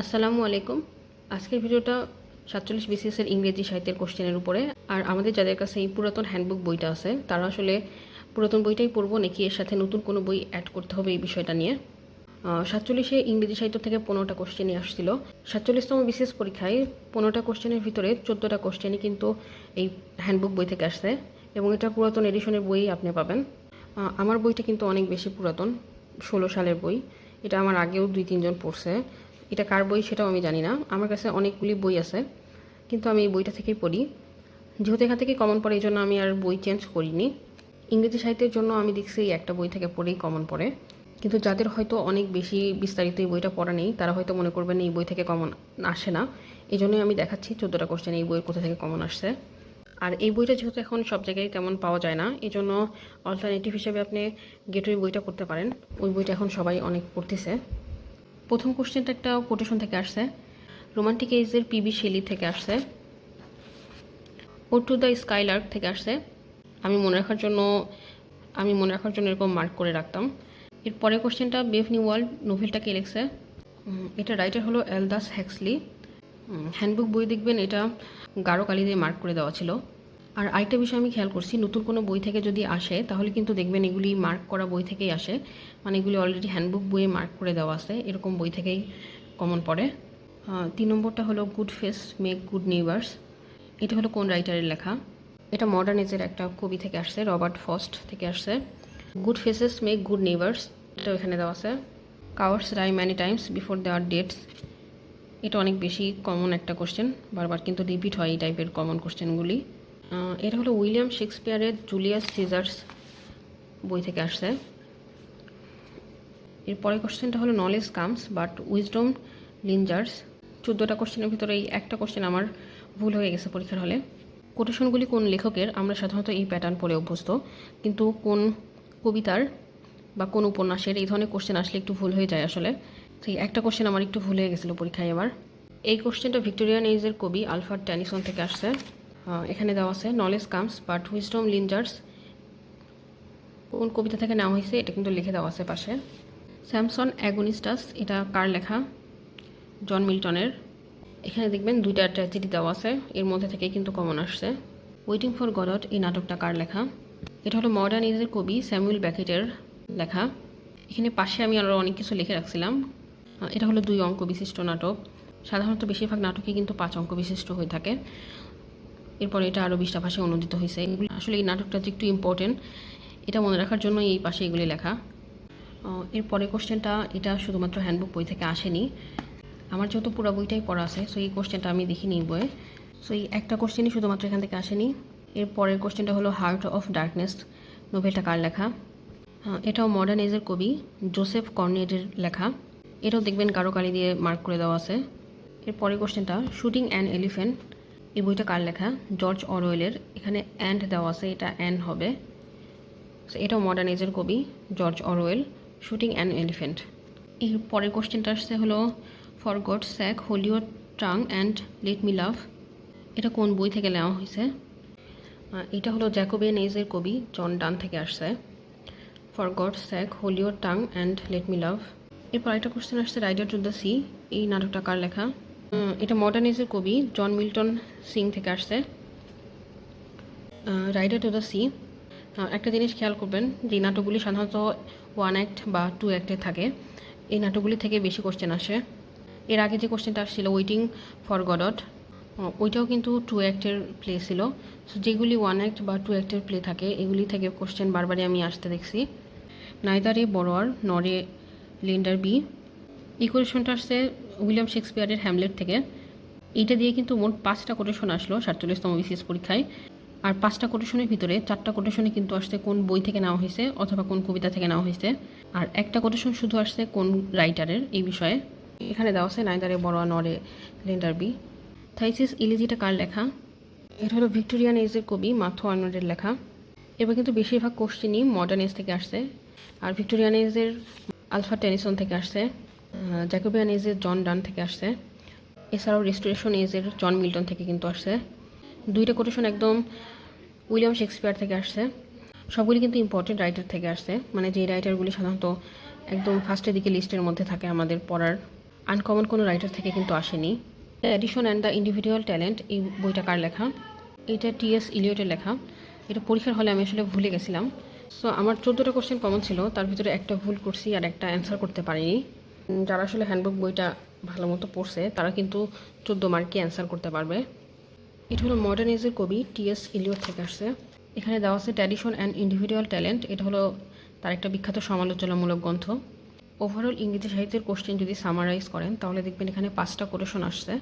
আসসালামু আলাইকুম। আজকের ভিডিওটা সাতচল্লিশ বিসিএস এর ইংরেজি সাহিত্যের কোশ্চেনের উপরে। আর আমাদের যাদের কাছে এই পুরাতন হ্যান্ডবুক বইটা আছে, তারা আসলে পুরাতন বইটাই পড়ব, নাকি এর সাথে নতুন কোনো বই অ্যাড করতে হবে এই বিষয়টা নিয়ে। সাতচল্লিশে ইংরেজি সাহিত্য থেকে পনেরোটা কোশ্চেনই আসছিল। সাতচল্লিশতম বিসিএস পরীক্ষায় পনেরোটা কোশ্চেনের ভিতরে চোদ্দোটা কোশ্চেনই কিন্তু এই হ্যান্ডবুক বই থেকে আসছে। এবং এটা পুরাতন এডিশনের বই আপনি পাবেন। আমার বইটা কিন্তু অনেক বেশি পুরাতন, ষোলো সালের বই। এটা আমার আগেও দুই তিনজন পড়ছে। এটা কার বই সেটাও আমি জানি না। আমার কাছে অনেকগুলি বই আছে, কিন্তু আমি এই বইটা থেকেই পড়ি। যেহেতু এখান থেকে কমন পড়ে, এই জন্য আমি আর বই চেঞ্জ করিনি। ইংরেজি সাহিত্যের জন্য আমি দেখছি এই একটা বই থেকে পড়েই কমন পড়ে। কিন্তু যাদের হয়তো অনেক বেশি বিস্তারিত এই বইটা পড়া নেই, তারা হয়তো মনে করবেন এই বই থেকে কমন আসে না। এই জন্যই আমি দেখাচ্ছি চোদ্দোটা কোশ্চেন এই বইয়ের কোথা থেকে কমন আসছে। আর এই বইটা যেহেতু এখন সব জায়গায় তেমন পাওয়া যায় না, এই জন্য অল্টারনেটিভ হিসেবে আপনি গেটওয়ে বইটা পড়তে পারেন। ওই বইটা এখন সবাই অনেক পড়তেছে। প্রথম কোশ্চেনটা একটা কোটেশন থেকে আসছে। রোমান্টিক এইজের পিবি শেলি থেকে আসছে। ও টু দ্য স্কাইলার্ক থেকে আসছে। আমি মনে রাখার জন্য, আমি মনে রাখার জন্য এরকম মার্ক করে রাখতাম। এর পরের কোশ্চেনটা বেফ নিউ ওয়ার্ল্ড নোভেলটা কে লিখছে? এটা রাইটার হলো এলদাস হ্যাক্সলি হ্যান্ডবুক বই দেখবেন, এটা গাঢ় কালি দিয়ে মার্ক করে দেওয়া ছিল। আর আরেকটা বিষয় আমি খেয়াল করছি, নতুন কোনো বই থেকে যদি আসে, তাহলে কিন্তু দেখবেন এগুলি মার্ক করা বই থেকেই আসে। মানে এগুলি অলরেডি হ্যান্ডবুক বইয়ে মার্ক করে দেওয়া আছে, এরকম বই থেকেই কমন পড়ে। তিন নম্বরটা হলো good face make good neighbours এটা হলো কোন রাইটারের লেখা? এটা মডার্ন এজের একটা কবি থেকে আসছে, রবার্ট ফস্ট থেকে আসছে। Good faces make good neighbours এটাও এখানে দেওয়া আছে। Cowards die many times before their deaths এটা অনেক বেশি কমন একটা কোশ্চেন বারবার কিন্তু রিপিট হয় এই টাইপের কমন কোশ্চেনগুলি এটা হলো উইলিয়াম শেক্সপিয়ারের জুলিয়াস সিজার্স বই থেকে আসছে। এর পরের কোশ্চেনটা হলো knowledge comes but wisdom lingers চোদ্দোটা কোশ্চেনের ভিতরে এই একটা কোশ্চেন আমার ভুল হয়ে গেছে পরীক্ষার হলে। কোটেশনগুলি কোন লেখকের? আমরা সাধারণত এই প্যাটার্ন পড়ে অভ্যস্ত। কিন্তু কোন কবিতার বা কোন উপন্যাসের এই ধরনের কোশ্চেন আসলে একটু ভুল হয়ে যায় আসলে। সেই একটা কোশ্চেন আমার একটু ভুল হয়ে গেছিল পরীক্ষায় এবার। এই কোশ্চেনটা ভিক্টোরিয়ান এইজের কবি আলফার ট্যানিসন থেকে আসছে। এখানে দেওয়া আছে knowledge comes but wisdom lingers কোন কবিতা থেকে নেওয়া হয়েছে, এটা কিন্তু লিখে দেওয়া আছে পাশে। স্যামসন অ্যাগোনিস্টাস এটা কার লেখা? জন মিল্টনের এখানে দেখবেন দুইটা ট্র্যাজেডি দেওয়া আছে, এর মধ্যে থেকে কিন্তু কমন আসছে। ওয়েটিং ফর গডট এই নাটকটা কার লেখা? এটা হলো মডার্ন ইজের কবি স্যামুয়েল ব্যাকেটের লেখা। এখানে পাশে আমি আরও অনেক কিছু লিখে রাখছিলাম। এটা হলো দুই অঙ্ক বিশিষ্ট নাটক। সাধারণত বেশিরভাগ নাটকই কিন্তু পাঁচ অঙ্ক বিশিষ্ট হয়ে থাকে। এরপর এটা আরও বিশটা ভাষায় অনুদিত হয়েছে। আসলে এই নাটকটা যে একটু ইম্পর্টেন্ট এটা মনে রাখার জন্য এই পাশে এগুলি লেখা। আহ, এর পরের কোশ্চেনটা এটা শুধুমাত্র হ্যান্ডবুক বই থেকে আসেনি। আমার যেহেতু পুরো বইটাই পড়া আছে সো এই কোশ্চেনটা আমি দেখিনি বইয়ে। সো এই একটা কোশ্চেনই শুধুমাত্র এখান থেকে আসেনি। এর পরের কোশ্চেনটা হলো হার্ট অফ ডার্কনেস নোভেলটা কার লেখা? এটাও মডার্ন এজের কবি জোসেফ কর্নিয়েটের লেখা। এটাও দেখবেন কারও কালি দিয়ে মার্ক করে দেওয়া আছে। এর পরের কোশ্চেনটা শুটিং অ্যান এলিফেন্ট এই বইটা কার লেখা? জর্জ অরওয়েলের। এখানে অ্যান্ড দেওয়া আছে, এটা অ্যান হবে। এটাও মডার্ন এজের কবি, George Orwell. Shooting an elephant এর পরের কোশ্চেনটা আসছে হলো for God sake হোলিও tongue and let me love এটা কোন বই থেকে নেওয়া হয়েছে? এটা হলো জ্যাকোবিয়ান এজের কবি, জন ডান থেকে আসছে। For God sake হোলিও tongue and let me love এরপর একটা কোশ্চেন আসছে রাইডার টু দ্য সি এই নাটকটা কার লেখা? এটা মডার্ন এজের কবি জন মিল্টন সিং থেকে আসছে। রাইডার টু দ্য সি একটা জিনিস খেয়াল করবেন, যে নাটকগুলি সাধারণত ওয়ান অ্যাক্ট বা টু অ্যাক্টে থাকে। এই নাটকগুলি থেকে বেশি কোশ্চেন আসে। এর আগে যে কোশ্চেনটা আসছিল ওয়েটিং ফর গডট ওইটাও কিন্তু টু অ্যাক্টের প্লে ছিল। সো যেগুলি ওয়ান অ্যাক্ট বা টু অ্যাক্টের প্লে থাকে, এগুলি থেকে কোশ্চেন বারবারই আমি আসতে দেখছি। নাইদারে বড়োয়ার নরে লিন্ডার বি এই কোটেশনটা আসছে উইলিয়াম শেক্সপিয়ারের হ্যামলেট থেকে। এইটা দিয়ে কিন্তু মোট পাঁচটা কোটেশন আসলো সাতচল্লিশতম বিসিএস পরীক্ষায়। আর পাঁচটা কোটেশনের ভিতরে চারটা কোটেশনে কিন্তু আসছে কোন বই থেকে নেওয়া হয়েছে অথবা কোন কবিতা থেকে নেওয়া হয়েছে। আর একটা কোটেশন শুধু আসছে কোন রাইটারের এই বিষয়ে। এখানে দেওয়া আছে, নাইদারে বড় নরে লেন্ডার বি। থাইসিস ইলিজিটা কার লেখা? এটা হলো ভিক্টোরিয়ান এজের কবি মাথো আর্নল্ডের লেখা। এবার কিন্তু বেশিরভাগ কোশ্চেনই মডার্ন এজ থেকে আসছে। আর ভিক্টোরিয়ান এজের আলফা টেনিসন থেকে আসছে। জ্যাকোবিয়ান এজের জন ডান থেকে আসছে। এছাড়াও রেস্টোরেশন এজের জন মিল্টন থেকে কিন্তু আসছে। দুইটা কোটেশন একদম উইলিয়াম শেক্সপিয়ার থেকে আসছে। সবগুলি কিন্তু ইম্পর্টেন্ট রাইটার থেকে আসছে। মানে যে রাইটারগুলি সাধারণত একদম ফার্স্টের দিকে লিস্টের মধ্যে থাকে আমাদের পড়ার আনকমন কোনো রাইটার থেকে কিন্তু আসেনি। Tradition and the individual talent এই বইটা কার লেখা? এটা টিএস ইলিয়টের লেখা। এটা পরীক্ষার হলে আমি আসলে ভুলে গেছিলাম। সো আমার চোদ্দোটা কোশ্চেন কমন ছিল। তার ভিতরে একটা ভুল করছি আর একটা অ্যান্সার করতে পারিনি। যারা আসলে হ্যান্ডবুক বইটা ভালো মতো পড়ছে, তারা কিন্তু চোদ্দ মার্কে অ্যান্সার করতে পারবে। এটা হলো মডার্ন এজের কবি টিএস ইলিয়ট থেকে আসছে। এখানে দেওয়া আছে ট্র্যাডিশন অ্যান্ড ইন্ডিভিজুয়াল ট্যালেন্ট এটা হলো তার একটা বিখ্যাত সমালোচনামূলক গ্রন্থ। ওভারঅল ইংরেজি সাহিত্যের কোশ্চেন যদি সামারাইজ করেন, তাহলে দেখবেন এখানে পাঁচটা কোটেশন আসছে।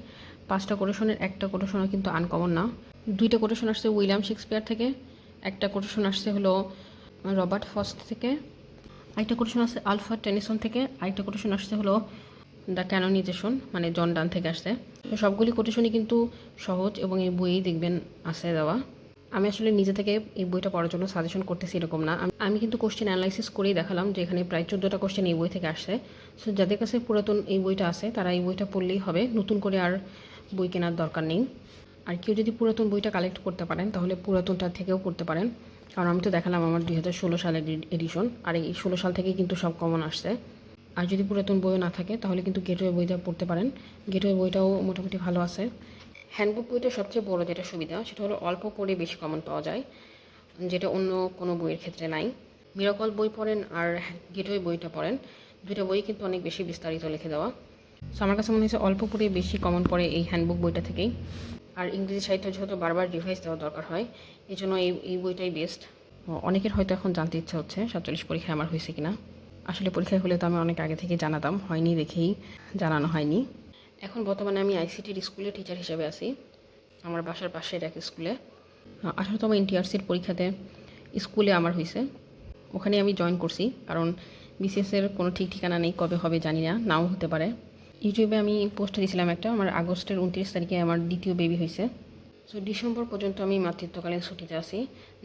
পাঁচটা কোটেশনের একটা কোটেশনও কিন্তু আনকমন না। দুইটা কোটেশন আসছে উইলিয়াম শেক্সপিয়ার থেকে। একটা কোটেশন আসছে হলো রবার্ট ফস্ট থেকে। আরেকটা কোটেশন আসছে আলফা টেনিসন থেকে। আরেকটা কোটেশন আসছে হলো দ্য ক্যানোনিজেশন মানে জন ডান থেকে আসছে। তো সবগুলি কোটেশনই কিন্তু সহজ এবং এই বইয়েই দেখবেন আছে দেওয়া। আমি আসলে নিজে থেকে এই বইটা পড়ার জন্য সাজেশন করতেছি এরকম না। আমি কিন্তু কোশ্চেন অ্যানালাইসিস করেই দেখালাম যে এখানে প্রায় চোদ্দোটা কোশ্চেন এই বই থেকে আসছে। সো যাদের কাছে পুরাতন এই বইটা আছে, তারা এই বইটা পড়লেই হবে। নতুন করে আর বই কেনার দরকার নেই। আর কেউ যদি পুরাতন বইটা কালেক্ট করতে পারেন, তাহলে পুরাতনটা থেকেও পড়তে পারেন। কারণ আমি তো দেখালাম আমার দুই হাজার ষোলো সালের এডিশন আর এই ষোলো সাল থেকে কিন্তু সব কমন আসছে। আর যদি পুরাতন বইও না থাকে, তাহলে কিন্তু গেটওয়ে বইটা পড়তে পারেন। গেটওয়ে বইটাও মোটামুটি ভালো আছে। হ্যান্ডবুক বইটা সবচেয়ে বড় যেটা সুবিধা, সেটা হলো অল্প পড়ে বেশি কমন পাওয়া যায়, যেটা অন্য কোনো বইয়ের ক্ষেত্রে নাই। মিরাকল বই পড়েন আর গেটওয়ে বইটা পড়েন দুইটা বই কিন্তু অনেক বেশি বিস্তারিত লিখে দেওয়া। সো আমার কাছে মনে হয়েছে অল্প পড়ে বেশি কমন পড়ে এই হ্যান্ডবুক বইটা থেকেই। আর ইংরেজি সাহিত্য যেহেতু বারবার রিভাইজ দেওয়া দরকার হয় এই জন্য এই এই বইটাই বেস্ট অনেকের হয়তো এখন জানতে ইচ্ছা হচ্ছে সাতচল্লিশ পরীক্ষায় আমার হয়েছে কিনা। আসলে পরীক্ষায় হলে তো আমি অনেক আগে থেকে জানাতাম হয়নি দেখেই জানানো হয়নি। এখন বর্তমানে আমি আইসিটির স্কুলে টিচার হিসেবে আছি আমার বাসার পাশের এক স্কুলে আঠারোতম এনটিআরসির পরীক্ষাতে স্কুলে আমার হয়েছে। ওখানে আমি জয়েন করছি কারণ বিসিএসের কোনো ঠিক ঠিকানা নেই কবে হবে জানি না নাও হতে পারে। ইউটিউবে আমি পোস্ট দিয়েছিলাম একটা, আমার আগস্টের উনত্রিশ তারিখে আমার দ্বিতীয় বেবি হয়েছে। সো ডিসেম্বর পর্যন্ত আমি মাতৃত্বকালীন ছুটিতে আছি।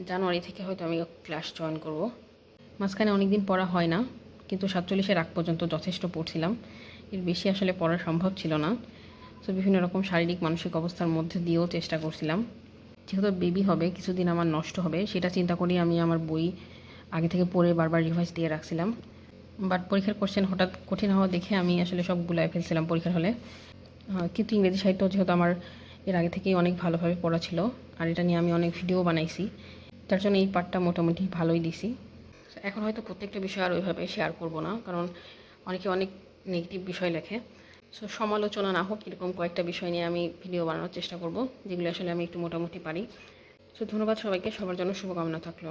জানুয়ারি থেকে হয়তো আমি ক্লাস জয়েন করব। মাঝখানে অনেক দিন পড়া হয় না, কিন্তু সাতচল্লিশের আগ পর্যন্ত যথেষ্ট পড়ছিলাম। এর বেশি আসলে পড়া সম্ভব ছিল না। তো বিভিন্ন রকম শারীরিক, মানসিক অবস্থার মধ্যে দিয়েও চেষ্টা করছিলাম। যেহেতু বেবি হবে, কিছুদিন আমার নষ্ট হবে, সেটা চিন্তা করেই আমি আমার বই আগে থেকে পড়ে বারবার রিভাইজ দিয়ে রাখছিলাম। বাট পরীক্ষার কোশ্চেন হঠাৎ কঠিন হওয়া দেখে আমি আসলে সব গুলাই ফেলছিলাম পরীক্ষার হলে। কিন্তু ইংরেজি সাহিত্য যেহেতু আমার এর আগে থেকেই অনেক ভালোভাবে পড়া ছিল, আর এটা নিয়ে আমি অনেক ভিডিও বানাইছি, তার জন্য এই পার্টটা মোটামুটি ভালোই দিছি। এখন হয়তো প্রত্যেকটা বিষয় আর ওইভাবে শেয়ার করব না, কারণ অনেকে অনেক নেগেটিভ বিষয় লেখে। সো সমালোচনা না হোক, এরকম কয়েকটা বিষয় নিয়ে আমি ভিডিও বানানোর চেষ্টা করব, যেগুলো আসলে আমি একটু মোটামুটি পারি। সো ধন্যবাদ সবাইকে, সবার জন্য শুভকামনা থাকল।